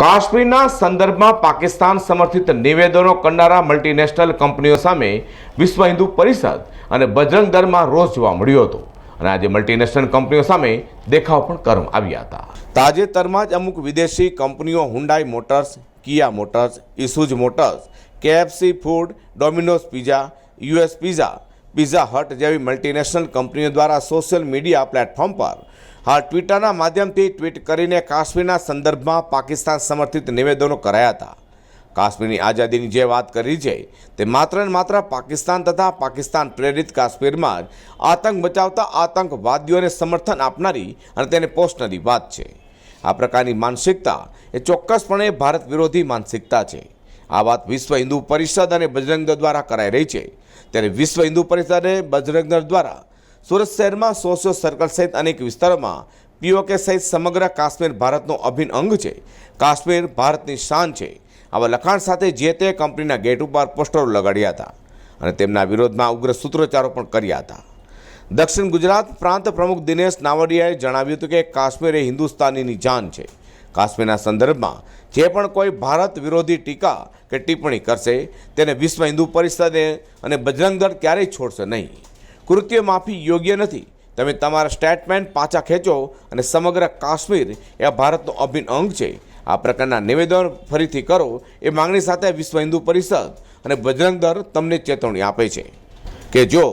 કાશ્મીરના સંદર્ભમાં પાકિસ્તાન સમર્થિત નિવેદનો કરનારા મલ્ટીનેશનલ કંપનીઓ સામે વિશ્વ હિન્દુ પરિષદ અને બજરંગ દળમાં રોષ જોવા મળ્યો હતો. અને આજે મલ્ટીનેશનલ કંપનીઓ સામે દેખાવ પણ કરવામાં આવ્યા હતા. તાજેતરમાં જ અમુક વિદેશી કંપનીઓ Hyundai Motors Kia Motors Isuzu Motors KFC food Domino's pizza US pizza pizza hut જેવી મલ્ટીનેશનલ કંપનીઓ દ્વારા સોશિયલ મીડિયા પ્લેટફોર્મ પર હાલ ટ્વિટરના માધ્યમથી ટ્વીટ કરીને કાશ્મીરના સંદર્ભમાં પાકિસ્તાન સમર્થિત નિવેદનો કરાયા હતા. કાશ્મીરની આઝાદીની જે વાત કરી છે, તે માત્ર ને માત્ર પાકિસ્તાન તથા પાકિસ્તાન પ્રેરિત કાશ્મીરમાં આતંક બચાવતા આતંકવાદીઓને સમર્થન આપનારી અને તેને પોષનારી વાત છે. આ પ્રકારની માનસિકતા એ ચોક્કસપણે ભારત વિરોધી માનસિકતા છે. આ વાત વિશ્વ હિન્દુ પરિષદ અને બજરંગ દ્વારા કરાઈ રહી છે. ત્યારે વિશ્વ હિન્દુ પરિષદ અને બજરંગ દ્વારા સુરત શહેરમાં સોશિયો સર્કલ સહિત અનેક વિસ્તારોમાં પીઓકે સહિત સમગ્ર કાશ્મીર ભારતનો અભિન્ન અંગ છે. કાશ્મીર ભારતની શાન છે. આવા લખાણ સાથે જે તે કંપનીના ગેટ ઉપર પોસ્ટરો લગાડ્યા હતા અને તેમના વિરોધમાં ઉગ્ર સૂત્રોચ્ચારો પણ કર્યા હતા. દક્ષિણ ગુજરાત પ્રાંત પ્રમુખ દિનેશ નાવડિયાએ જણાવ્યું હતું કે કાશ્મીર એ હિન્દુસ્તાનીની જાન છે. કાશ્મીરના સંદર્ભમાં જે પણ કોઈ ભારત વિરોધી ટીકા કે ટિપ્પણી કરશે, તેને વિશ્વ હિન્દુ પરિષદે અને બજરંગ દળ ક્યારેય છોડશે નહીં. કૃત્ય માફી યોગ્ય નથી. તમે તમારા સ્ટેટમેન્ટ પાછા ખેંચો અને સમગ્ર કાશ્મીર એ ભારતનો અભિન્ન અંગ છે. આ પ્રકારના નિવેદન ફરીથી કરો એ માંગણી સાથે વિશ્વ હિન્દુ પરિષદ અને બજરંગ દળ તમને ચેતવણી આપે છે કે જો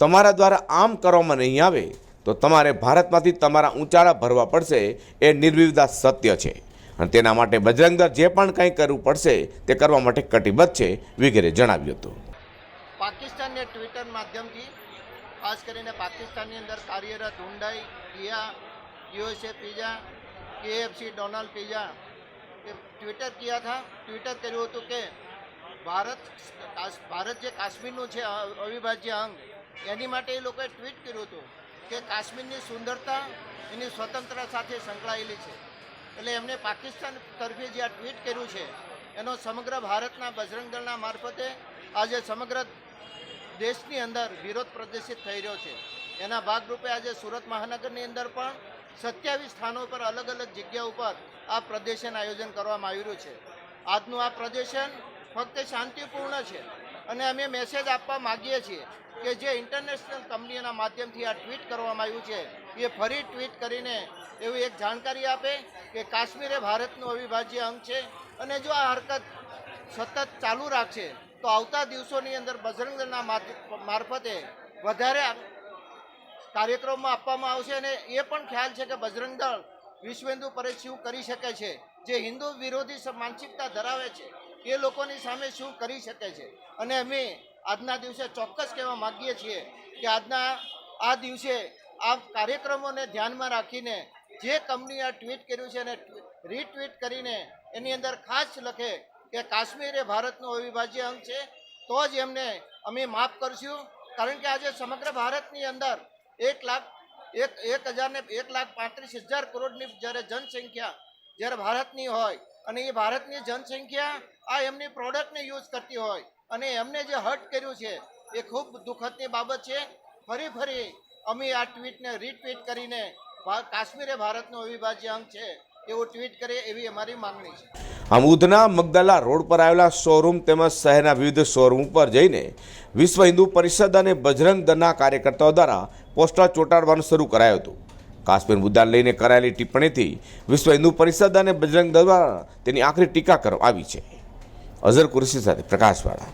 તમારા દ્વારા આમ કરવામાં નહીં આવે, તો તમારે ભારતમાંથી તમારા ઊંચાળા ભરવા પડશે એ નિર્વિવાદ સત્ય છે. અને તેના માટે બજરંગ દળ જે પણ કંઈ કરવું પડશે, તે કરવા માટે કટિબદ્ધ છે, વગેરે જણાવ્યું હતું. પાકિસ્તાનને ટ્વિટર માધ્યમથી ખાસ કરીને પાકિસ્તાનની અંદર કાર્યરત Hyundai, Kia, USA pizza, KFC, Donald pizza એ ટ્વિટર કિયા થા? ટ્વિટર કર્યું હતું કે ભારત ભારત જે કાશ્મીરનું છે અવિભાજ્ય અંગ, એની માટે એ લોકોએ ટ્વીટ કર્યું હતું કે કાશ્મીરની સુંદરતા એની સ્વતંત્રતા સાથે સંકળાયેલી છે. એટલે એમને પાકિસ્તાન તરફે જે આ ટ્વીટ કર્યું છે, એનો સમગ્ર ભારતના બજરંગ દળના મારફતે આજે સમગ્ર દેશની અંદર વિરોધ પ્રદર્શિત થઈ રહ્યો છે. એના ભાગરૂપે આજે સુરત મહાનગરની અંદર પણ સત્યાવીસ સ્થાનો પર અલગ અલગ જગ્યા ઉપર આ પ્રદર્શન આયોજન કરવામાં આવી રહ્યું છે. આજનું આ પ્રદર્શન ફક્ત શાંતિપૂર્ણ છે અને અમે મેસેજ આપવા માગીએ છીએ કે જે ઇન્ટરનેશનલ કંપનીઓના માધ્યમથી આ ટ્વીટ કરવામાં આવ્યું છે, એ ફરી ટ્વીટ કરીને એવી એક જાણકારી આપે કે કાશ્મીર એ ભારતનું અવિભાજ્ય અંગ છે અને જો આ હરકત સતત ચાલુ રાખશે, તો આવતા દિવસોની અંદર બજરંગ દળના મારફતે વધારે કાર્યક્રમમાં કાર્યક્રમો આપવામાં આવશે અને એ પણ ખ્યાલ છે કે બજરંગ દળ વિશ્વેન્દુ શું કરી શકે છે, જે હિન્દુ વિરોધી માનસિકતા ધરાવે છે, એ લોકોની સામે શું કરી શકે છે. અને અમે આજના દિવસે ચોક્કસ કહેવા માગીએ છીએ કે આજના, આ દિવસે આ કાર્યક્રમોને ધ્યાનમાં રાખીને જે કંપનીએ આ ટ્વીટ કર્યું છે એને રીટ્વીટ કરીને એની અંદર ખાસ લખે કે કાશ્મીર એ ભારતનું અવિભાજ્ય અંગ છે, તો જ એમને અમે માફ કરશું. કારણ કે આજે સમગ્ર ભારતની અંદર એક લાખ, એક એક હજારને એક લાખ પાંત્રીસ હજાર કરોડની જ્યારે જનસંખ્યા જ્યારે ભારતની હોય અને એ ભારતની જનસંખ્યા આ એમની પ્રોડક્ટને યુઝ કરતી હોય અને એમને જે હર્ટ કર્યું છે, એ ખૂબ દુઃખદની બાબત છે. ફરી ફરી અમે આ ટ્વીટને રીટ્વીટ કરીને કાશ્મીર એ ભારતનું અવિભાજ્ય અંગ છે. એવું ટ્વીટ કરે એવી અમારી માંગણી છે. આમ ઉધના મગદલા રોડ પર આવેલા શોરૂમ તેમજ શહેરના વિવિધ શોરૂમ પર જઈને વિશ્વ હિન્દુ પરિષદ અને બજરંગ દળના કાર્યકર્તાઓ દ્વારા પોસ્ટર ચોંટાડવાનું શરૂ કરાયું હતું. કાશ્મીર મુદ્દાને લઈને કરાયેલી ટિપ્પણીથી વિશ્વ હિન્દુ પરિષદ અને બજરંગ દળ દ્વારા તેની આખરી ટીકા કરવામાં આવી છે. અઝર કુરશી સાથે પ્રકાશવાળા.